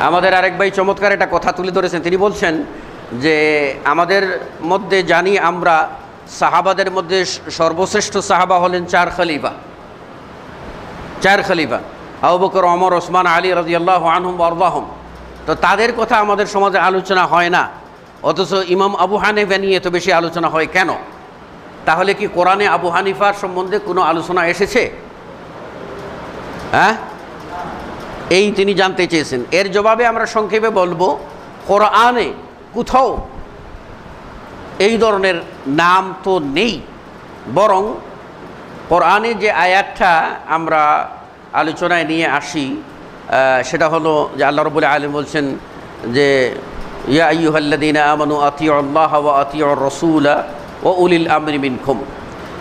আমাদের আরেক ভাই চমৎকার একটা কথা তুলে ধরেছেন। তিনি বলছেন যে, আমাদের মধ্যে জানি আমরা সাহাবাদের মধ্যে সর্বশ্রেষ্ঠ সাহাবা হলেন চার খলিফা। চার খলিফা। আবু বকর অমর ওসমান, আলী রাজিয়াল্লাহ আনহুম আরবাহম তো তাদের কথা আমাদের সমাজে আলোচনা হয় না। অথচ ইমাম আবু হানিফা নিয়ে এত বেশি আলোচনা হয় কেন? তাহলে কি কোরআনে আবু হানিফার সম্বন্ধে কোনো আলোচনা এসেছে? হ্যাঁ? এই তিনি জানতে চেয়েছেন। এর জবাবে আমরা সংক্ষেপে বলব, কোরআনে কোথাও এই ধরনের নাম তো নেই। বরং কোরআনে যে আয়াতটা আমরা আলোচনায় নিয়ে আসি সেটা হলো যে আল্লাহ রবুল আলম বলছেন যে, ইয়া আইয়ুহাল্লাদিনা আমানু আতিউ আল্লাহ ওয়া আতিউ রসুলা ও উলিল আমরি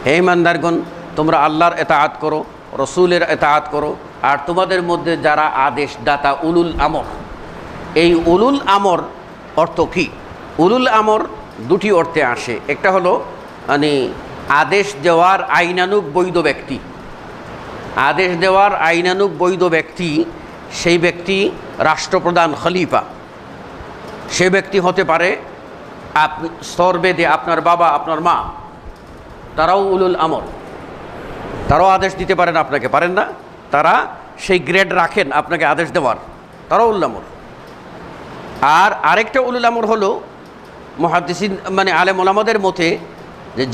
হে ইমানদারগণ, তোমরা আল্লাহর এতাআত করো, রসুলের এতাআত করো আর তোমাদের মধ্যে যারা আদেশ দাতা উলুল আমর, এই উলুল আমর অর্থ কী? উলুল আমর দুটি অর্থে আসে। একটা হলো মানে আদেশ দেওয়ার আইনানুক বৈধ ব্যক্তি। আদেশ দেওয়ার আইনানুগ বৈধ ব্যক্তি সেই ব্যক্তি রাষ্ট্রপ্রধান খলিফা। সে ব্যক্তি হতে পারে আপ স্তরবেদে আপনার বাবা, আপনার মা। তারাও উলুল আমর। তারাও আদেশ দিতে পারেন আপনাকে, পারেন না? তারা সেই গ্রেড রাখেন আপনাকে আদেশ দেওয়ার তারাও উল্লামর আর আরেকটা উল্লামর হলো মহাদিসিন মানে আলেম ওলামাদের মতে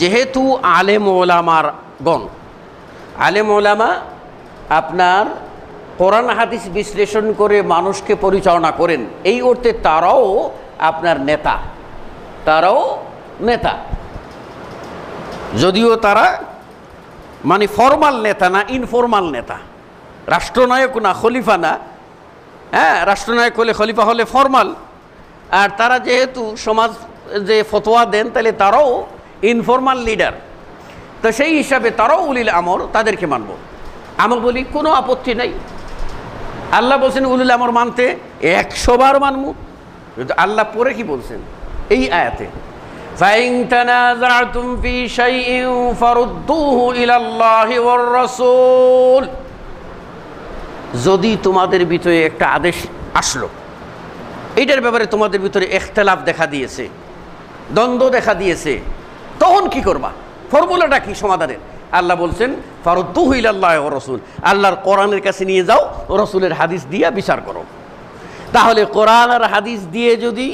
যেহেতু আলেম ওলামার গণ, আলেম ওলামা আপনার কোরআন হাদিস বিশ্লেষণ করে মানুষকে পরিচালনা করেন, এই অর্থে তারাও আপনার নেতা, তারাও নেতা। যদিও তারা মানে ফর্মাল নেতা না, ইনফর্মাল নেতা। রাষ্ট্রনায়ক না খলিফা না হ্যাঁ রাষ্ট্রনায়ক হলে খলিফা হলে ফর্মাল আর তারা যেহেতু সমাজ যে ফতোয়া দেন তাহলে তারাও ইনফর্মাল লিডার তো সেই হিসাবে তারাও উলিল আমর তাদেরকে মানব আমরা বলি কোনো আপত্তি নেই আল্লাহ বলছেন উলিল আমর মানতে একশো বার মানবো কিন্তু আল্লাহ পরে কি বলছেন এই আয়াতে فإن تنازعتم في شيء فردوه إلى الله والرسول যদি তোমাদের ভিতরে একটা আদেশ আসলো, এইটার ব্যাপারে তোমাদের ভিতরে এখতলাফ দেখা দিয়েছে, দ্বন্দ্ব দেখা দিয়েছে, তখন কি করবা? ফর্মুলাটা কি সমাধানের? আল্লাহ বলছেন ফারুদ্দুহ ইল্লাহ ও রসুল, আল্লাহর কোরআনের কাছে নিয়ে যাও, রসুলের হাদিস দিয়া বিচার করো। তাহলে কোরআন আর হাদিস দিয়ে যদি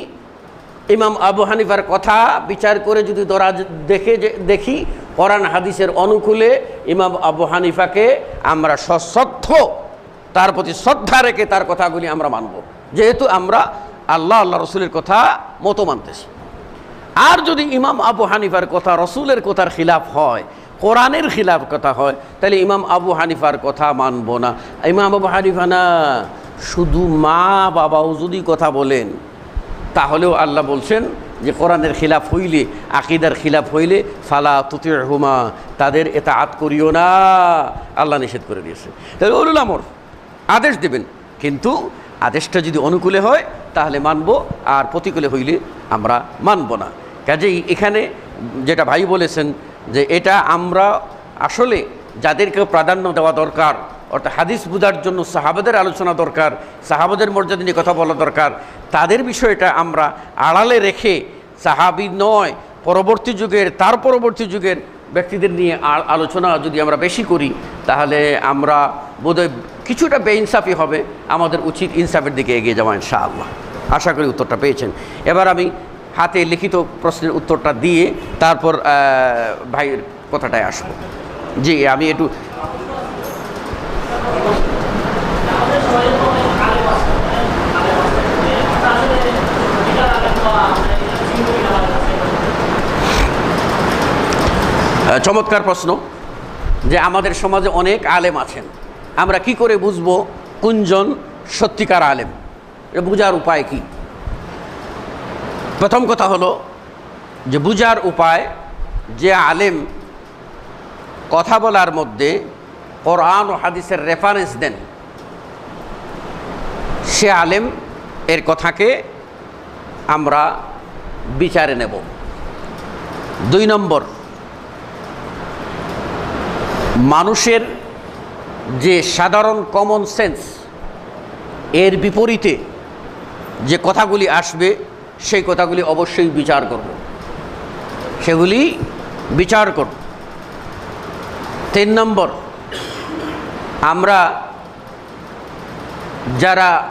ইমাম আবু হানিফার কথা বিচার করে যদি দরা দেখে দেখি, কোরআন হাদিসের অনুকূলে ইমাম আবু হানিফাকে আমরা সশ্রদ্ধ তার প্রতি শ্রদ্ধা রেখে তার কথাগুলি আমরা মানব। যেহেতু আমরা আল্লাহ আল্লাহ রসুলের কথা মতো মানতেছি। আর যদি ইমাম আবু হানিফার কথা রসুলের কথার খিলাফ হয়, কোরআনের খিলাফ কথা হয়, তাহলে ইমাম আবু হানিফার কথা মানব না। ইমাম আবু হানিফা না, শুধু মা বাবাও যদি কথা বলেন, তাহলেও আল্লাহ বলছেন যে কোরআনের খিলাফ হইলে, আকিদার খিলাফ হইলে, ফালা তুতি হুমা তাদের এটা আত করিও না। আল্লাহ নিষেধ করে দিয়েছে। তাহলে অরুল আমর আদেশ দেবেন। কিন্তু আদেশটা যদি অনুকূলে হয়, তাহলে মানব, আর প্রতিকূলে হইলে আমরা মানব না। কাজেই এখানে যেটা ভাই বলেছেন যে এটা আমরা আসলে যাদেরকে প্রাধান্য দেওয়া দরকার, অর্থাৎ হাদিস বুঝার জন্য সাহাবাদের আলোচনা দরকার, সাহাবাদের মর্যাদা নিয়ে কথা বলা দরকার, তাদের বিষয়টা আমরা আড়ালে রেখে সাহাবি নয়, পরবর্তী যুগের, তার পরবর্তী যুগের ব্যক্তিদের নিয়ে আলোচনা যদি আমরা বেশি করি, তাহলে আমরা বোধহয় কিছুটা বেইনসাফি হবে আমাদের উচিত ইনসাফের দিকে এগিয়ে যাওয়া ইনশাআল্লাহ। আশা করি উত্তরটা পেয়েছেন। এবার আমি হাতে লিখিত প্রশ্নের উত্তরটা দিয়ে তারপর ভাইয়ের কথাটায় আসব। জি, আমি একটু চমৎকার প্রশ্ন যে আমাদের সমাজে অনেক আলেম আছেন। আমরা কি করে বুঝব কোনজন সত্যিকার আলেম? এটা বুঝার উপায় কি? প্রথম কথা হলো যে বুঝার উপায় যে আলেম কথা বলার মধ্যে কোরআন ও হাদিসের রেফারেন্স দেন, সে আলেম এর কথাকে আমরা বিচারে নেব। দুই নম্বর, মানুষের যে সাধারণ কমন সেন্স এর বিপরীতে যে কথাগুলি আসবে, সেই কথাগুলি অবশ্যই বিচার করব। সেগুলি বিচার করব। তিন নম্বর, আমরা যারা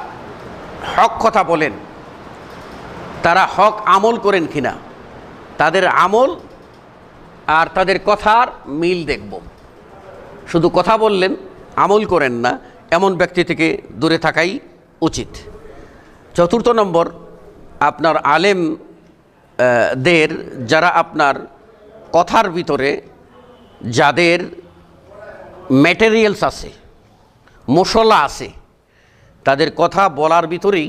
হক কথা বলেন, তারা হক আমল করেন কিনা, তাদের আমল আর তাদের কথার মিল দেখব। শুধু কথা বললেন আমল করেন না, এমন ব্যক্তি থেকে দূরে থাকাই উচিত। চতুর্থ নম্বর, আপনার আলেম দের যারা আপনার কথার ভিতরে যাদের ম্যাটেরিয়ালস আছে, মশলা আছে, তাদের কথা বলার ভিতরেই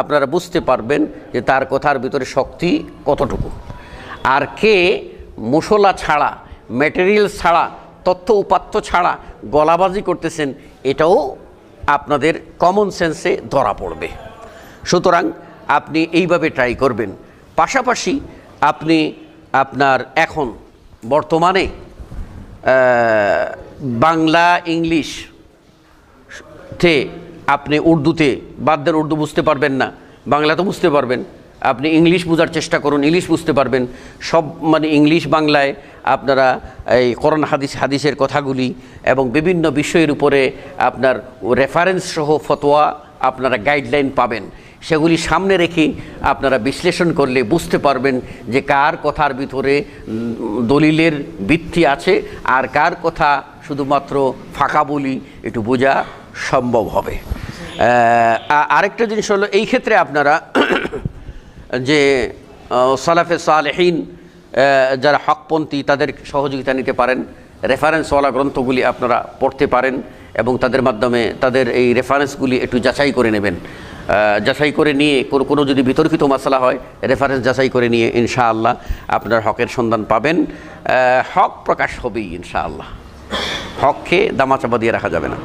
আপনারা বুঝতে পারবেন যে তার কথার ভিতরে শক্তি কতটুকু। আর কে মশলা ছাড়া ম্যাটেরিয়াল ছাড়া তথ্য উপাত্ত ছাড়া গলাবাজি করতেছেন, এটাও আপনাদের কমন সেন্সে ধরা পড়বে। সুতরাং আপনি এইভাবে ট্রাই করবেন। পাশাপাশি আপনি আপনার এখন বর্তমানে বাংলা ইংলিশ তে আপনি উর্দুতে, বাদ দেন উর্দু বুঝতে পারবেন না, বাংলা তো বুঝতে পারবেন আপনি ইংলিশ বোঝার চেষ্টা করুন, ইংলিশ বুঝতে পারবেন। সব মানে ইংলিশ বাংলায় আপনারা এই করোনা হাদিস, হাদিসের কথাগুলি এবং বিভিন্ন বিষয়ের উপরে আপনার রেফারেন্স সহ ফতোয়া আপনারা গাইডলাইন পাবেন। সেগুলি সামনে রেখে আপনারা বিশ্লেষণ করলে বুঝতে পারবেন যে কার কথার ভিতরে দলিলের ভিত্তি আছে আর কার কথা শুধুমাত্র ফাঁকা বলি একটু বোঝা সম্ভব হবে। আরেকটা জিনিস হলো, এই ক্ষেত্রে আপনারা যে সালাফে সালেহীন যারা হকপন্থী, তাদের সহযোগিতা নিতে পারেন। রেফারেন্সওয়ালা গ্রন্থগুলি আপনারা পড়তে পারেন এবং তাদের মাধ্যমে তাদের এই রেফারেন্সগুলি একটু যাচাই করে নেবেন। যাচাই করে নিয়ে কোনো কোনো যদি বিতর্কিত মশলা হয়, রেফারেন্স যাচাই করে নিয়ে ইনশাআল্লাহ আপনার হকের সন্ধান পাবেন। হক প্রকাশ হবেই ইনশাআল্লাহ। হককে দামাচাপা দিয়ে রাখা যাবে না।